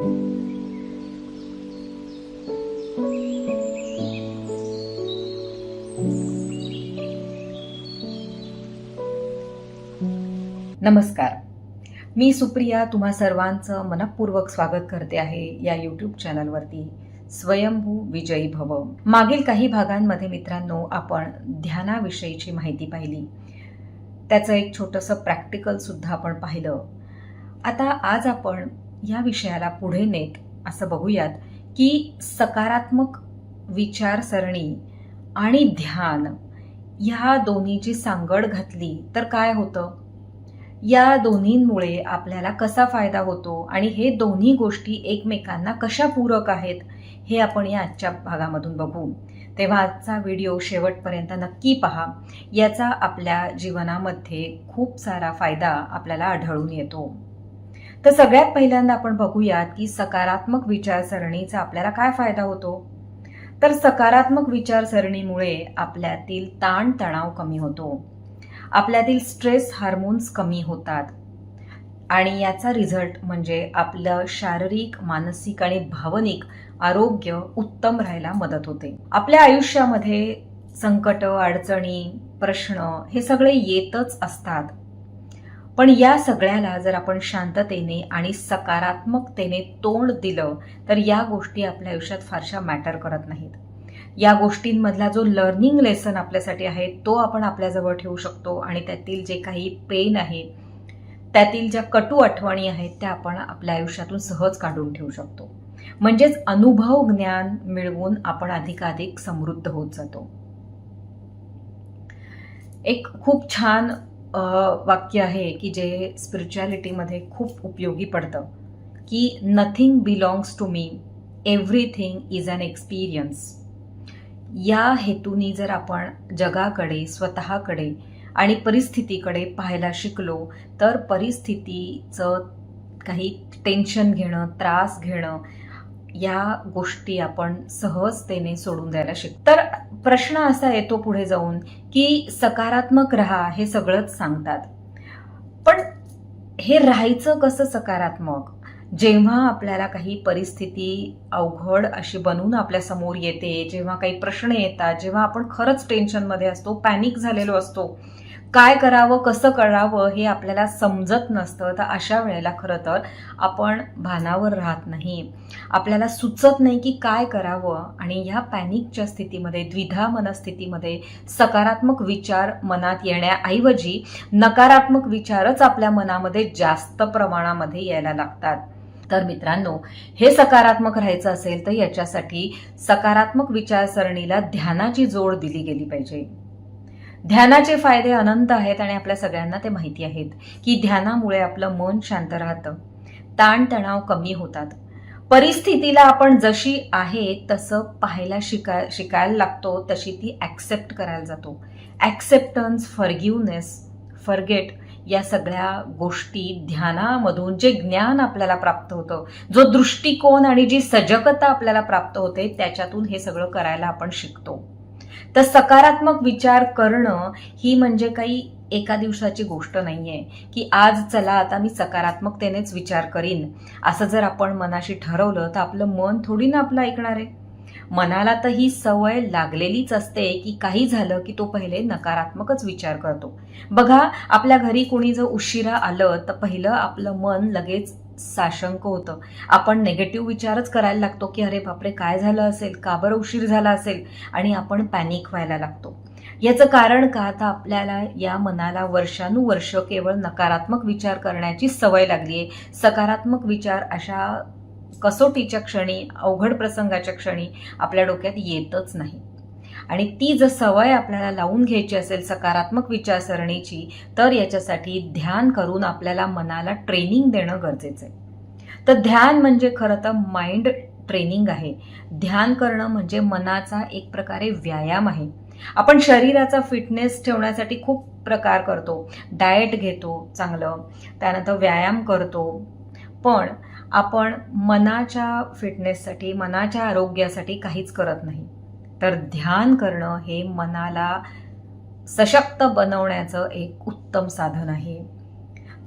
नमस्कार. मी सुप्रिया तुम्हा सर्वांचं मनपूर्वक स्वागत करते आहे या यूट्यूब चॅनलवरती स्वयंभू विजयी भव. मागील काही भागांमध्ये मित्रांनो आपण ध्यानाविषयीची माहिती पाहिली. त्याचं एक छोटंसं प्रॅक्टिकलसुद्धा आपण पाहिलं. आता आज आपण या विषयाला पुढे नेत असं बघूयात की सकारात्मक विचारसरणी आणि ध्यान ह्या दोन्हीची सांगड घातली तर काय होतं? या दोन्हींमुळे आपल्याला कसा फायदा होतो आणि हे दोन्ही गोष्टी एकमेकांना कशा पूरक आहेत हे आपण या आजच्या भागामधून बघू. तेव्हा आजचा व्हिडिओ शेवटपर्यंत नक्की पहा. याचा आपल्या जीवनामध्ये खूप सारा फायदा आपल्याला आढळून येतो. तर सगळ्यात पहिल्यांदा आपण बघूयात की सकारात्मक विचारसरणीचा आपल्याला काय फायदा होतो? तर सकारात्मक विचारसरणीमुळे आपल्यातील ताणतणाव कमी होतो. आपल्यातील स्ट्रेस हार्मोन्स कमी होतात. आणि याचा रिझल्ट म्हणजे आपलं शारीरिक मानसिक आणि भावनिक आरोग्य उत्तम राहायला मदत होते. आपल्या आयुष्यामध्ये संकट अडचणी प्रश्न हे सगळे येतच असतात. पण या सगळ्याला जर आपण शांततेने आणि सकारात्मकतेने तोंड दिलं तर या गोष्टी आपल्या आयुष्यात फारशा मॅटर करत नाहीत. या गोष्टींमधला जो लर्निंग लेसन आपल्यासाठी आहे तो आपण आपल्याजवळ ठेवू शकतो आणि त्यातील जे काही पेन आहे त्यातील ज्या कटू आठवणी आहेत त्या आपण आपल्या आयुष्यातून सहज काढून ठेवू शकतो. म्हणजेच अनुभव ज्ञान मिळवून आपण अधिकाधिक समृद्ध होत जातो. एक खूप छान वाक्य आहे की जे स्पिरिच्युॲलिटीमध्ये खूप उपयोगी पडतं की nothing belongs to me everything is an experience या हेतूनी जर आपण जगाकडे स्वतःकडे आणि परिस्थितीकडे पाहायला शिकलो तर परिस्थितीचं काही टेन्शन घेणं त्रास घेणं या गोष्टी आपण सहजतेने सोडून द्यायला शिक तर प्रश्न असा येतो पुढे जाऊन की सकारात्मक राहा हे सगळंच सांगतात. पण हे राहायचं कसं सकारात्मक? जेव्हा आपल्याला काही परिस्थिती अवघड अशी बनून आपल्यासमोर येते जेव्हा काही प्रश्न येतात जेव्हा आपण खरंच टेन्शनमध्ये असतो पॅनिक झालेलो असतो काय करावं कसं करावं हे आपल्याला समजत नसतं. तर अशा वेळेला खरं तर आपण भानावर राहत नाही. आपल्याला सुचत नाही की काय करावं आणि ह्या पॅनिकच्या स्थितीमध्ये द्विधा मनस्थितीमध्ये सकारात्मक विचार मनात येण्याऐवजी नकारात्मक विचारच आपल्या मनामध्ये जास्त प्रमाणामध्ये यायला लागतात. तर मित्रांनो हे सकारात्मक राहायचं असेल तर याच्यासाठी सकारात्मक विचारसरणीला ध्यानाची जोड दिली गेली पाहिजे. ध्यानाचे फायदे अनंत आहेत आणि आपल्या सगळ्यांना ते माहिती आहेत. की ध्यानामुळे आपलं मन शांत राहतं. ताणतणाव कमी होतात. परिस्थितीला आपण जशी आहे तसं पाहायला शिकाय शिकायला लागतो तशी ती ॲक्सेप्ट करायला जातो. ॲक्सेप्टन्स फर्ग्युनेस फर्गेट या सगळ्या गोष्टी ध्यानामधून जे ज्ञान आपल्याला प्राप्त होतं जो दृष्टिकोन आणि जी सजगता आपल्याला प्राप्त होते त्याच्यातून हे सगळं करायला आपण शिकतो. तर सकारात्मक विचार करणं ही म्हणजे काही एका दिवसाची गोष्ट नाहीये. की आज चला आता मी सकारात्मकतेनेच विचार करीन. असं जर आपण मनाशी ठरवलं तर आपलं मन थोडी ना आपलं ऐकणार आहे. मनाला तर ही सवय लागलेलीच असते की काही झालं की तो पहिले नकारात्मकच विचार करतो. बघा आपल्या घरी कोणी जर उशिरा आलं तर पहिलं आपलं मन लगेच साशंक होतं. आपण नेगेटिव्ह विचारच करायला लागतो की अरे बापरे काय झालं असेल? का बरं उशीर झाला असेल? आणि आपण पॅनिक व्हायला लागतो. याचं कारण का? आता आपल्याला या मनाला वर्षानुवर्ष केवळ नकारात्मक विचार करण्याची सवय लागली आहे. सकारात्मक विचार अशा कसोटीच्या क्षणी अवघड प्रसंगाच्या क्षणी आपल्या डोक्यात येतच नाही. आणि ती जर सवय आपल्याला लावून घ्यायची असेल सकारात्मक विचारसरणीची तर याच्यासाठी ध्यान करून आपल्याला मनाला ट्रेनिंग देणं गरजेचं आहे. तर ध्यान म्हणजे खरं तर माइंड ट्रेनिंग आहे. ध्यान करणं म्हणजे मनाचा एक प्रकारे व्यायाम आहे. आपण शरीराचा फिटनेस ठेवण्यासाठी खूप प्रकार करतो. डाएट घेतो चांगलं त्यानंतर व्यायाम करतो. पण आपण मनाच्या फिटनेससाठी मनाच्या आरोग्यासाठी काहीच करत नाही. तर ध्यान करणं हे मनाला सशक्त बनवण्याचं एक उत्तम साधन आहे.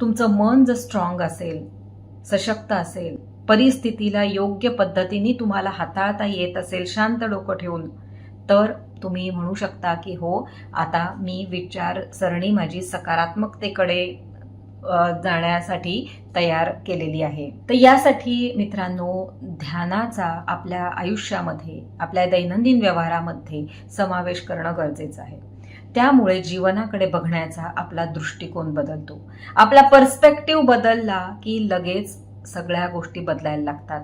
तुमचं मन जर स्ट्रॉंग असेल सशक्त असेल परिस्थितीला योग्य पद्धतीने तुम्हाला हाताळता येत असेल शांत डोकं ठेवून तर तुम्ही म्हणू शकता की हो आता मी विचारसरणी माझी सकारात्मकतेकडे जाण्यासाठी तयार केलेली आहे. तर यासाठी मित्रांनो ध्यानाचा आपल्या आयुष्यामध्ये आपल्या दैनंदिन व्यवहारामध्ये समावेश करणं गरजेचं आहे. त्यामुळे जीवनाकडे बघण्याचा आपला दृष्टिकोन बदलतो. आपला पर्स्पेक्टिव्ह बदलला की लगेच सगळ्या गोष्टी बदलायला लागतात.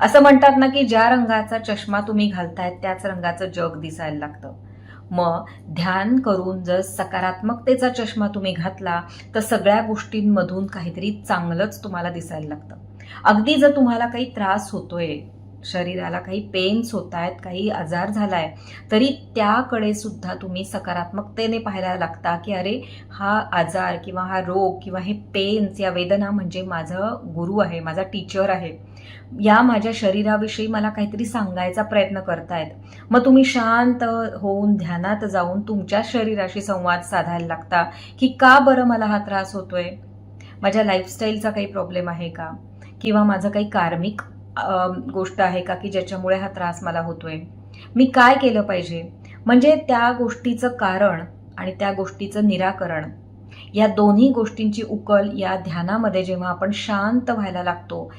असं म्हणतात ना की ज्या रंगाचा चष्मा तुम्ही घालतायत त्याच रंगाचं जग दिसायला लागतं. मग ध्यान करून जर सकारात्मकतेचा चष्मा तुम्ही घातला तर सगळ्या गोष्टींमधून काहीतरी चांगलंच तुम्हाला दिसायला लागतं. अगदी जर तुम्हाला काही त्रास होतोय शरीराला काही पेन्स होत आहेत काही आजार झाला आहे तरी त्याकडे सुद्धा तुम्ही सकारात्मकतेने पाहायला लागता की अरे हा आजार किंवा हा रोग किंवा हे पेन्स या वेदना म्हणजे माझं गुरु आहे माझा टीचर आहे. या माझ्या शरीराविषयी मला काहीतरी सांगायचा प्रयत्न करतायत. मग तुम्ही शांत होऊन ध्यानात जाऊन तुमच्या शरीराशी संवाद साधायला लागता की का बरं मला हा त्रास होतोय? माझ्या लाईफस्टाईलचा काही प्रॉब्लेम आहे का? किंवा माझं काही कार्मिक गोष्ट आहे का की ज्याच्यामुळे हा त्रास मला होतोय? मी काय केलं पाहिजे? म्हणजे त्या गोष्टीचं कारण आणि त्या गोष्टीचं निराकरण. या दोन्ही गोष्टींची उकल या ध्यानामध्ये जेव्हा आपण शांत व्हायला लागतो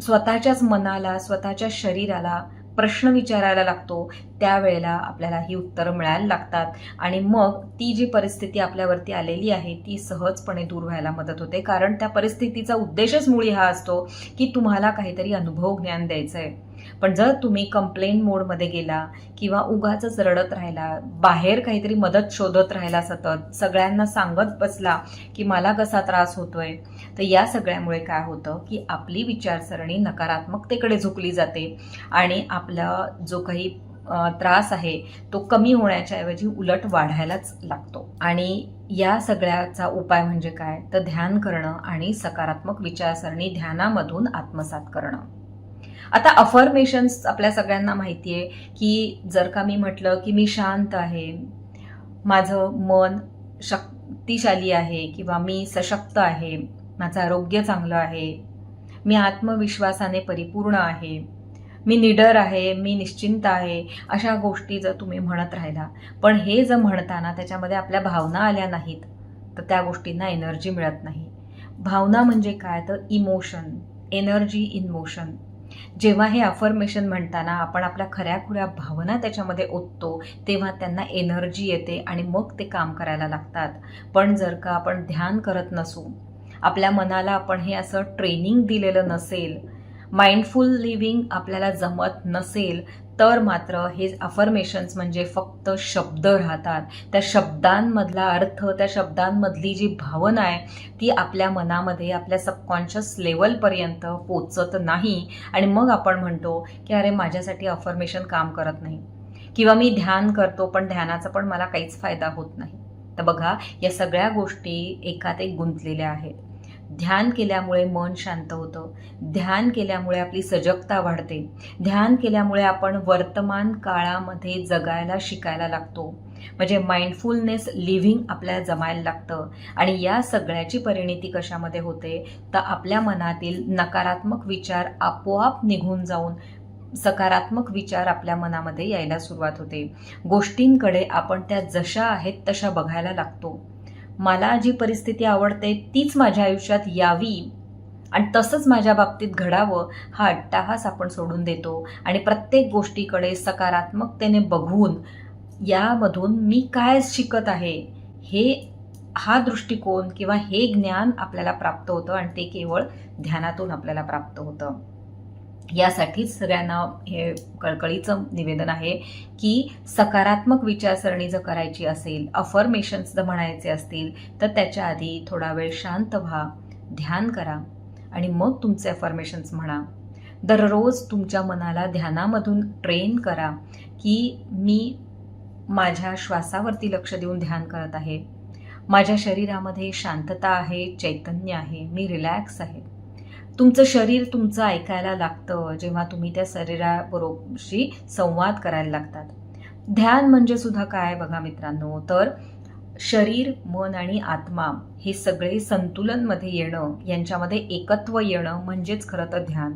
स्वतःच्याच मनाला स्वतःच्या शरीराला प्रश्न विचारायला लागतो त्यावेळेला आपल्याला ही उत्तरं मिळायला लागतात. आणि मग ती जी परिस्थिती आपल्यावरती आलेली आहे ती सहजपणे दूर व्हायला मदत होते. कारण त्या परिस्थितीचा उद्देशच मुळी हा असतो की तुम्हाला काहीतरी अनुभव ज्ञान द्यायचं आहे पण जर तुम्ही कंप्लेंट मोडमध्ये गेला किंवा उगाच रडत राहिला बाहेर काहीतरी मदत शोधत राहिला सतत सगळ्यांना सांगत बसला की मला कसा त्रास होतोय तर या सगळ्यामुळे काय होतं की आपली विचारसरणी नकारात्मकतेकडे झुकली जाते आणि आपला जो काही त्रास आहे तो कमी होण्याच्या ऐवजी उलट वाढायलाच लागतो. आणि या सगळ्याचा उपाय म्हणजे काय? तर ध्यान करणं आणि सकारात्मक विचारसरणी ध्यानामधून आत्मसात करणं. आता अफर्मेशन्स आपल्या सगळ्यांना माहिती आहे की जर का मी म्हटलं की मी शांत आहे माझं मन शक्तिशाली आहे किंवा मी सशक्त आहे माझं आरोग्य चांगलं आहे मी आत्मविश्वासाने परिपूर्ण आहे मी निडर आहे मी निश्चिंत आहे अशा गोष्टी जर तुम्ही म्हणत राहिला पण हे जर म्हणताना त्याच्यामध्ये आपल्या भावना आल्या नाहीत तर त्या गोष्टींना एनर्जी मिळत नाही. भावना म्हणजे काय? तर इमोशन एनर्जी इन मोशन जेव्हा हे अफर्मेशन म्हणताना आपण आपल्या खऱ्या खुऱ्या भावना त्याच्यामध्ये ओततो तेव्हा त्यांना एनर्जी येते आणि मग ते काम करायला लागतात. पण जर का आपण ध्यान करत नसू आपल्या मनाला आपण हे असं ट्रेनिंग दिलेलं नसेल माइंडफुल लिव्हिंग आपल्याला जमत नसेल तर मात्र हे अफर्मेशन्स म्हणजे फक्त शब्द राहतात. त्या शब्दांमधला अर्थ त्या शब्दांमधली जी भावना आहे ती आपल्या मनामध्ये आपल्या सबकॉन्शियस लेवलपर्यंत पोचत नाही. आणि मग आपण म्हणतो की अरे माझ्यासाठी अफर्मेशन काम करत नाही. किंवा मी ध्यान करतो पण ध्यानाचा पण मला काहीच फायदा होत नाही. तर बघा या सगळ्या गोष्टी एकात एक गुंतलेल्या आहेत. ध्यान केल्यामुळे मन शांत होतं. ध्यान केल्यामुळे आपली सजगता वाढते. ध्यान केल्यामुळे आपण वर्तमान काळामध्ये जगायला शिकायला लागतो. म्हणजे माइंडफुलनेस लिव्हिंग आपल्याला जमायला लागतं. आणि या सगळ्याची परिणिती कशामध्ये होते? तर आपल्या मनातील नकारात्मक विचार आपोआप निघून जाऊन सकारात्मक विचार आपल्या मनामध्ये यायला सुरुवात होते. गोष्टींकडे आपण त्या जशा आहेत तशा बघायला लागतो. मला जी परिस्थिती आवडते तीच माझ्या आयुष्यात यावी. आणि तसंच माझ्या बाबतीत घडावं हा अट्टाहास आपण सोडून देतो. आणि प्रत्येक गोष्टीकडे सकारात्मकतेने बघून यामधून मी काय शिकत आहे हे हा दृष्टिकोन किंवा हे ज्ञान आपल्याला प्राप्त होतं आणि ते केवळ ध्यानातून आपल्याला प्राप्त होतं. यासाठीच सगळ्यांना हे कळकळीचं निवेदन आहे की सकारात्मक विचारसरणी जर करायची असेल अफर्मेशन्स जर म्हणायचे असतील तर त्याच्या आधी थोडा वेळ शांत व्हा ध्यान करा आणि मग तुमचे अफर्मेशन्स म्हणा. दररोज तुमच्या मनाला ध्यानामधून ट्रेन करा की मी माझ्या श्वासावरती लक्ष देऊन ध्यान करत आहे. माझ्या शरीरामध्ये शांतता आहे चैतन्य आहे मी रिलॅक्स आहे. तुमचं शरीर तुमचं ऐकायला लागतं जेव्हा तुम्ही त्या शरीराबरोबरशी संवाद करायला लागतात. ध्यान म्हणजे सुद्धा काय बघा मित्रांनो? तर शरीर मन आणि आत्मा हे सगळे संतुलनमध्ये येणं यांच्यामध्ये एकत्व येणं म्हणजेच खरं तर ध्यान.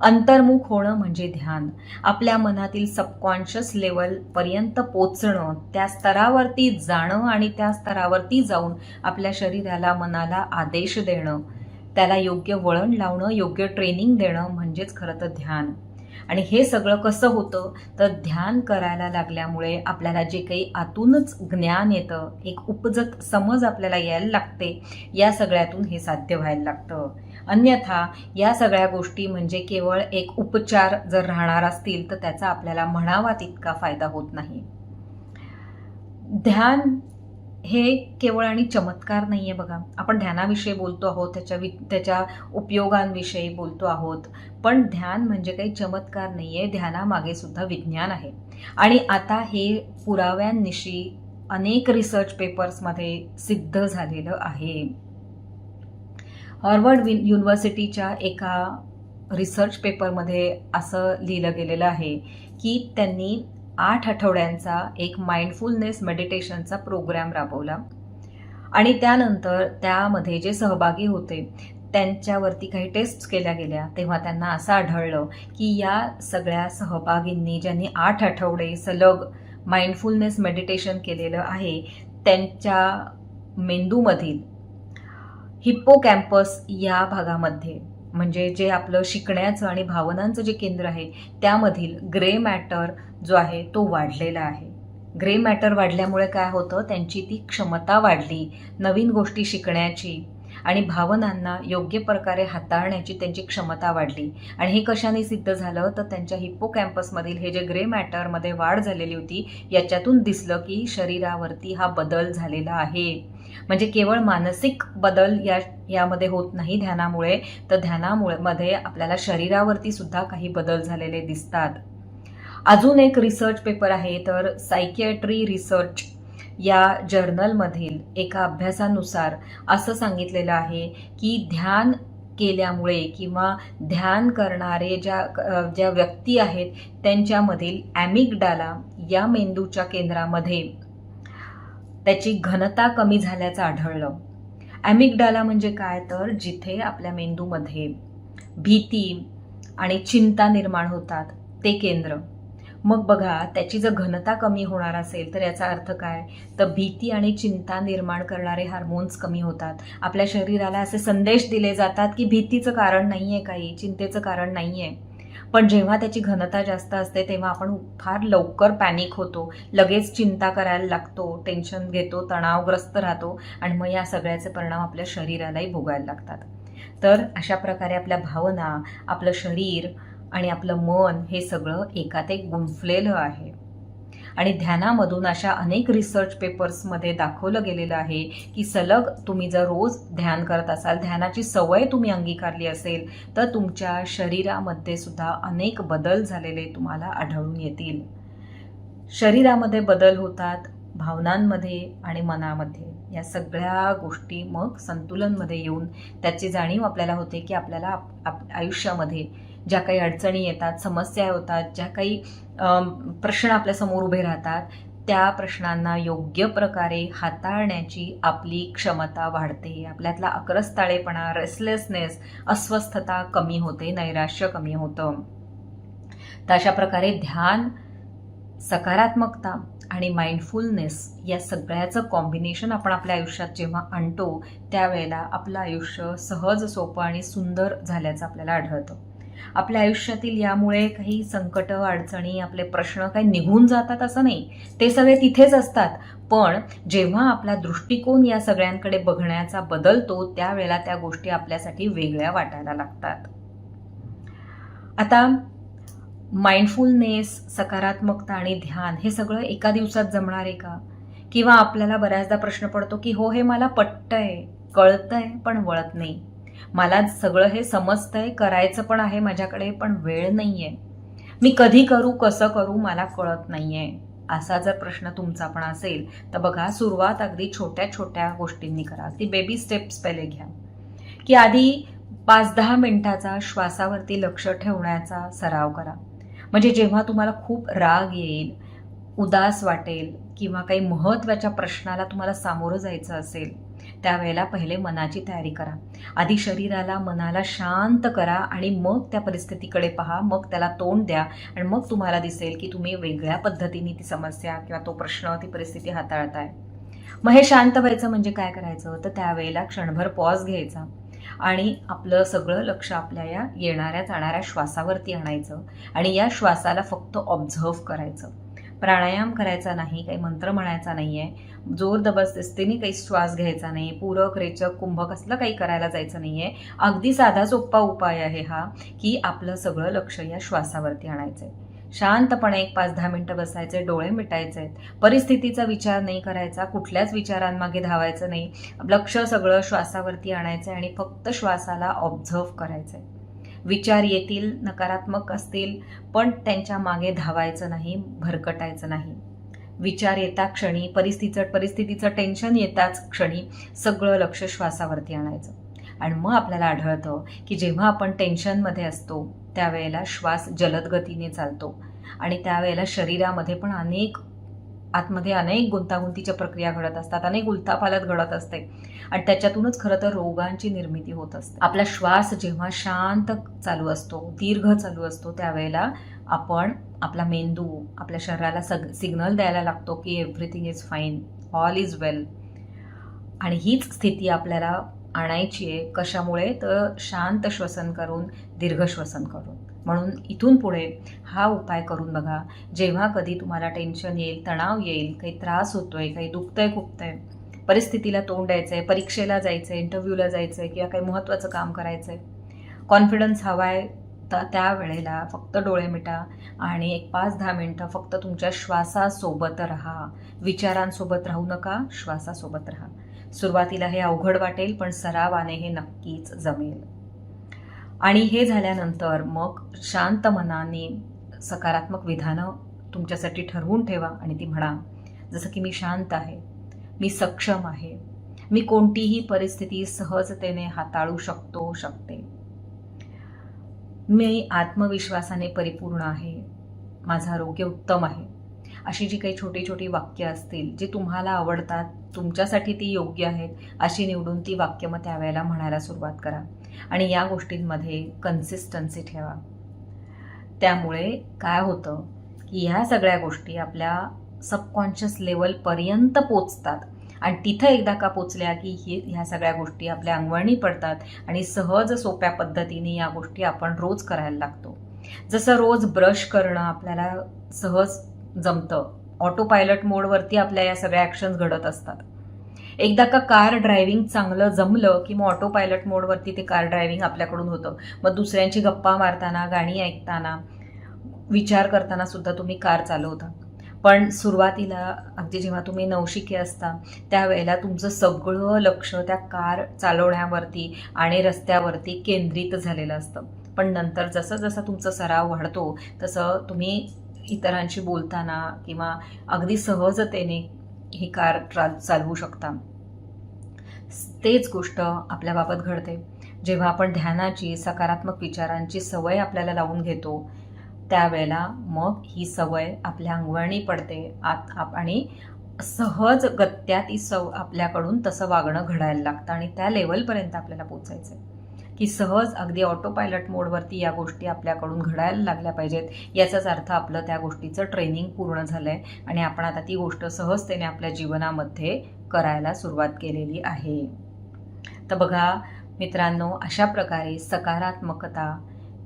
अंतर्मुख होणं म्हणजे ध्यान. आपल्या मनातील सबकॉन्शियस लेवलपर्यंत पोचणं त्या स्तरावरती जाणं आणि त्या स्तरावरती जाऊन आपल्या शरीराला मनाला आदेश देणं. त्याला योग्य वळण लावणं योग्य ट्रेनिंग देणं म्हणजेच खरं तर ध्यान. आणि हे सगळं कसं होतं? तर ध्यान करायला लागल्यामुळे आपल्याला जे काही आतूनच ज्ञान येतं एक उपजत समज आपल्याला यायला लागते या सगळ्यातून हे साध्य व्हायला लागतं. अन्यथा या सगळ्या गोष्टी म्हणजे केवळ एक उपचार जर राहणार असतील तर त्याचा आपल्याला म्हणावा तितका फायदा होत नाही. ध्यान हे केवळ आणि चमत्कार नाही आहे बघा. आपण ध्यानाविषयी बोलतो आहोत त्याच्या वि त्याच्या उपयोगांविषयी बोलतो आहोत. पण ध्यान म्हणजे काही चमत्कार नाही आहे ध्यानामागे सुद्धा विज्ञान आहे. आणि आता हे पुराव्यांनिशी अनेक रिसर्च पेपर्समध्ये सिद्ध झालेलं आहे. हॉर्वर्ड विन युनिव्हर्सिटीच्या एका रिसर्च पेपरमध्ये असं लिहिलं गेलेलं आहे की त्यांनी आठ आठवड्यांचा एक माइंडफुलनेस मेडिटेशनचा प्रोग्रॅम राबवला. आणि त्यानंतर त्यामध्ये जे सहभागी होते त्यांच्यावरती काही टेस्ट केल्या गेल्या. तेव्हा त्यांना असं आढळलं की या सगळ्या सहभागींनी ज्यांनी आठ आठवडे सलग माइंडफुलनेस मेडिटेशन केलेलं आहे त्यांच्या मेंदूमधील हिप्पो कॅम्पस या भागामध्ये म्हणजे जे आपलं शिकण्याचं आणि भावनांचं जे केंद्र आहे त्यामधील ग्रे मॅटर जो आहे तो वाढलेला आहे. ग्रे मॅटर वाढल्यामुळे काय होतं? त्यांची ती क्षमता वाढली नवीन गोष्टी शिकण्याची आणि भावनांना योग्य प्रकारे हाताळण्याची त्यांची क्षमता वाढली. आणि हे कशाने सिद्ध झालं? तर त्यांच्या हिप्पो कॅम्पसमधील हे जे ग्रे मॅटरमध्ये वाढ झालेली होती याच्यातून दिसलं की शरीरावरती हा बदल झालेला आहे. म्हणजे केवळ मानसिक बदल या यामध्ये होत नाही ध्यानामुळे. तर ध्यानामुळे मध्ये आपल्याला शरीरावरती सुद्धा काही बदल झालेले दिसतात. अजून एक रिसर्च पेपर आहे तर सायकियाट्री रिसर्च या जर्नलमधील एका अभ्यासानुसार असं सांगितलेलं आहे की ध्यान केल्यामुळे किंवा ध्यान करणारे ज्या ज्या व्यक्ती आहेत त्यांच्यामधील ॲमिगडाला या मेंदूच्या केंद्रामध्ये त्याची घनता कमी झाल्याचं आढळलं. ॲमिगडाला म्हणजे काय? तर जिथे आपल्या मेंदूमध्ये भीती आणि चिंता निर्माण होतात ते केंद्र. मग बघा त्याची जर घनता कमी होणार असेल तर याचा अर्थ काय? तर भीती आणि चिंता निर्माण करणारे हार्मोन्स कमी होतात. आपल्या शरीराला असे संदेश दिले जातात की भीतीचं कारण नाही आहे काही चिंतेचं कारण नाही आहे पण जेव्हा त्याची घनता जास्त असते तेव्हा आपण फार लवकर पॅनिक होतो. लगेच चिंता करायला लागतो टेन्शन घेतो तणावग्रस्त राहतो आणि मग या सगळ्याचे परिणाम आपल्या शरीरालाही भोगायला लागतात. तर अशा प्रकारे आपल्या भावना आपलं शरीर आणि आपलं मन हे सगळं एकात एक गुंफलेलं आहे. आणि ध्यानामधून अशा अनेक रिसर्च पेपर्समध्ये दाखवलं गेलेलं आहे की सलग तुम्ही जर रोज ध्यान करत असाल ध्यानाची सवय तुम्ही अंगीकारली असेल तर तुमच्या शरीरामध्ये सुद्धा अनेक बदल झालेले तुम्हाला आढळून येतील. शरीरामध्ये बदल होतात भावनांमध्ये आणि मनामध्ये. या सगळ्या गोष्टी मग संतुलनमध्ये येऊन त्याची जाणीव आपल्याला होते की आपल्याला आप, आप आयुष्यामध्ये ज्या काही अडचणी येतात समस्या होतात ज्या काही प्रश्न आपल्यासमोर उभे राहतात त्या प्रश्नांना योग्य प्रकारे हाताळण्याची आपली क्षमता वाढते. आपल्यातला अक्रस्ताळेपणा रेसलेसनेस अस्वस्थता कमी होते नैराश्य कमी होतं. तर अशा प्रकारे ध्यान सकारात्मकता आणि माइंडफुलनेस या सगळ्याचं कॉम्बिनेशन आपण आपल्या आयुष्यात जेव्हा आणतो त्यावेळेला आपलं आयुष्य सहज सोपं आणि सुंदर झाल्याचं आपल्याला आढळतं. आपल्या आयुष्यातील यामुळे काही संकट अडचणी आपले प्रश्न काही निघून जातात असं नाही. ते सगळे तिथेच असतात. पण जेव्हा आपला दृष्टिकोन या सगळ्यांकडे बघण्याचा बदलतो त्यावेळेला त्या गोष्टी आपल्यासाठी वेगळ्या वाटायला लागतात. आता माइंडफुलनेस सकारात्मकता आणि ध्यान हे सगळं एका दिवसात जमणार आहे का? किंवा आपल्याला बऱ्याचदा प्रश्न पडतो की हो हे मला पटतंय कळतंय पण वळत नाही. मला सगळं हे समजतंय करायचं पण आहे माझ्याकडे पण वेळ नाही आहे मी कधी करू कसं करू मला कळत नाही आहे असा जर प्रश्न तुमचा पण असेल तर बघा सुरुवात अगदी छोट्या छोट्या गोष्टींनी करा. ती बेबी स्टेप्स पहिले घ्या. की आधी पाच दहा मिनटाचा श्वासावरती लक्ष ठेवण्याचा सराव करा. म्हणजे जेव्हा तुम्हाला खूप राग येईल उदास वाटेल किंवा काही महत्त्वाच्या प्रश्नाला तुम्हाला सामोरं जायचं असेल त्यावेळेला पहिले मनाची तयारी करा. आधी शरीराला मनाला शांत करा आणि मग त्या परिस्थितीकडे पहा. मग त्याला तोंड द्या आणि मग तुम्हाला दिसेल की तुम्ही वेगळ्या पद्धतीने ती समस्या किंवा तो प्रश्न ती परिस्थिती हाताळताय. मग हे शांत व्हायचं म्हणजे काय करायचं? तर त्यावेळेला क्षणभर पॉज घ्यायचा आणि आपलं सगळं लक्ष आपल्या या येणाऱ्या जाणाऱ्या श्वासावरती आणायचं आणि या श्वासाला फक्त ऑब्झर्व करायचं. प्राणायाम करायचा नाही काही मंत्र म्हणायचा नाही आहे जोर जबरदस्तीने काही श्वास घ्यायचा नाही पूरक रेचक कुंभक असलं काही करायला जायचं नाही आहे अगदी साधा सोप्पा उपाय आहे हा की आपलं सगळं लक्ष या श्वासावरती आणायचं आहे शांतपणे एक पाच दहा मिनटं बसायचे डोळे मिटायचे आहेत परिस्थितीचा विचार नाही करायचा कुठल्याच विचारांमागे धावायचं नाही. लक्ष सगळं श्वासावरती आणायचं आहे आणि फक्त श्वासाला ऑब्झर्व करायचं आहे विचार येतील नकारात्मक असतील पण त्यांच्या मागे धावायचं नाही भरकटायचं नाही. विचार येता क्षणी परिस्थितीचं परिस्थितीचं टेन्शन येताच क्षणी सगळं लक्ष श्वासावरती आणायचं. आणि मग आपल्याला आढळतं की जेव्हा आपण टेन्शनमध्ये असतो त्यावेळेला श्वास जलद गतीने चालतो. आणि त्यावेळेला शरीरामध्ये पण अनेक आतमध्ये अनेक गुंतागुंतीच्या प्रक्रिया घडत असतात अनेक उलथापालत घडत असते. आणि त्याच्यातूनच खरं तर रोगांची निर्मिती होत असते. आपला श्वास जेव्हा शांत चालू असतो दीर्घ चालू असतो त्यावेळेला आपण आपला मेंदू आपल्या शरीराला सग सिग्नल द्यायला लागतो की everything is fine all is well आणि हीच स्थिती आपल्याला आणायची आहे कशामुळे? तर शांत श्वसन करून दीर्घ श्वसन करून. म्हणून इथून पुढे हा उपाय करून बघा. जेव्हा कधी तुम्हाला टेन्शन येईल तणाव येईल काही त्रास होतो आहे काही दुखतंय खुपतंय परिस्थितीला तोंड द्यायचं आहे परीक्षेला जायचं आहे इंटरव्ह्यूला जायचं आहे किंवा काही महत्त्वाचं काम करायचं आहे कॉन्फिडन्स हवा आहे तर त्यावेळेला फक्त डोळे मिटा आणि एक पाच दहा मिनटं फक्त तुमच्या श्वासासोबत राहा. विचारांसोबत राहू नका श्वासासोबत राहा. सुरुवातीला हे अवघड वाटेल पण सरावाने हे नक्कीच जमेल. आणि हे झाल्यानंतर मग शांत मनाने सकारात्मक विधानं तुमच्यासाठी ठरवून ठेवा आणि ती म्हणा जसं की मी शांत आहे मी सक्षम आहे मी कोणतीही परिस्थिती सहजतेने हाताळू शकतो शकते. मी आत्मविश्वासाने परिपूर्ण आहे माझं आरोग्य उत्तम आहे अशी जी काही छोटी छोटी वाक्य असतील जी तुम्हाला आवडतात तुमच्यासाठी ती योग्य आहेत अशी निवडून ती वाक्य मग त्यावेळेला म्हणायला सुरुवात करा. आणि या गोष्टींमध्ये कन्सिस्टन्सी ठेवा. त्यामुळे काय होतं की ह्या सगळ्या गोष्टी आपल्या सबकॉन्शियस लेवलपर्यंत पोचतात. आणि तिथं एकदा का पोचल्या की ही ह्या सगळ्या गोष्टी आपल्या अंगवळणी पडतात आणि सहज सोप्या पद्धतीने या गोष्टी आपण रोज करायला लागतो. जसं रोज ब्रश करणं आपल्याला सहज जमतं. ऑटो पायलट मोडवरती आपल्या या सगळ्या ॲक्शन्स घडत असतात. एकदा का कार ड्रायव्हिंग चांगलं जमलं की मग ऑटो पायलट मोडवरती ते कार ड्रायव्हिंग आपल्याकडून होतं. मग दुसऱ्यांची गप्पा मारताना गाणी ऐकताना विचार करताना सुद्धा तुम्ही कार चालवता. पण सुरुवातीला अगदी जेव्हा तुम्ही नवशिके असता त्यावेळेला तुमचं सगळं लक्ष त्या कार चालवण्यावरती आणि रस्त्यावरती केंद्रित झालेलं असतं. पण नंतर जसं जसं तुमचा सराव वाढतो तसं तुम्ही इतरांशी बोलताना किंवा अगदी सहजतेने ही कार ट्रा चालवू शकता. तेच गोष्ट आपल्याबाबत घडते. जेव्हा आपण ध्यानाची सकारात्मक विचारांची सवय आपल्याला लावून घेतो त्यावेळेला मग ही सवय आपल्या अंगवळणी पडते. आत आप आणि सहज गत्या ती सव आपल्याकडून तसं वागणं घडायला लागतं आणि त्या लेवलपर्यंत आपल्याला पोचायचं आहे की सहज अगदी ऑटो पायलट मोडवरती या गोष्टी आपल्याकडून घडायला लागल्या पाहिजेत याचाच अर्थ आपलं त्या गोष्टीचं ट्रेनिंग पूर्ण झालं आहे आणि आपण आता ती गोष्ट सहजतेने आपल्या जीवनामध्ये करायला सुरुवात केलेली आहे. तर बघा मित्रांनो अशा प्रकारे सकारात्मकता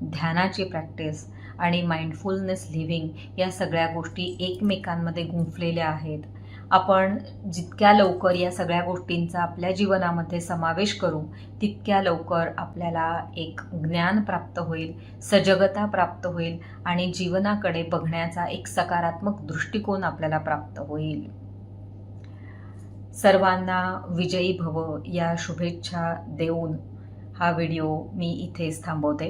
ध्यानाची प्रॅक्टिस आणि माइंडफुलनेस लिव्हिंग या सगळ्या गोष्टी एकमेकांमध्ये गुंफलेल्या आहेत. आपण जितक्या लवकर या सगळ्या गोष्टींचा आपल्या जीवनामध्ये समावेश करू तितक्या लवकर आपल्याला एक ज्ञान प्राप्त होईल सजगता प्राप्त होईल आणि जीवनाकडे बघण्याचा एक सकारात्मक दृष्टिकोन आपल्याला प्राप्त होईल. सर्वांना विजयी भव या शुभेच्छा देऊन हा व्हिडिओ मी इथेच थांबवते.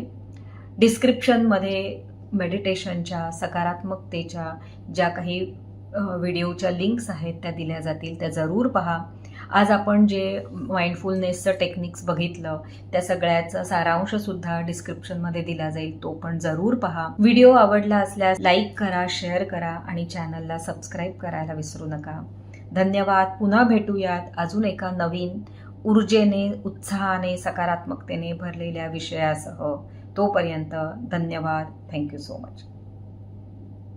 डिस्क्रिप्शनमध्ये मेडिटेशनच्या सकारात्मकतेच्या ज्या काही व्हिडिओच्या लिंक्स आहेत त्या दिल्या जातील त्या जरूर पहा. आज आपण जे माइंडफुलनेसचं टेक्निक्स बघितलं त्या सगळ्याचा सारांशसुद्धा डिस्क्रिप्शनमध्ये दिला जाईल तो पण जरूर पहा. व्हिडिओ आवडला असल्यास लाईक करा शेअर करा आणि चॅनलला सबस्क्राईब करायला विसरू नका. धन्यवाद. पुन्हा भेटूयात. अजून एका नवीन ऊर्जेने उत्साहाने सकारात्मकतेने भरलेल्या विषयासह. तोपर्यंत धन्यवाद. Thank you so much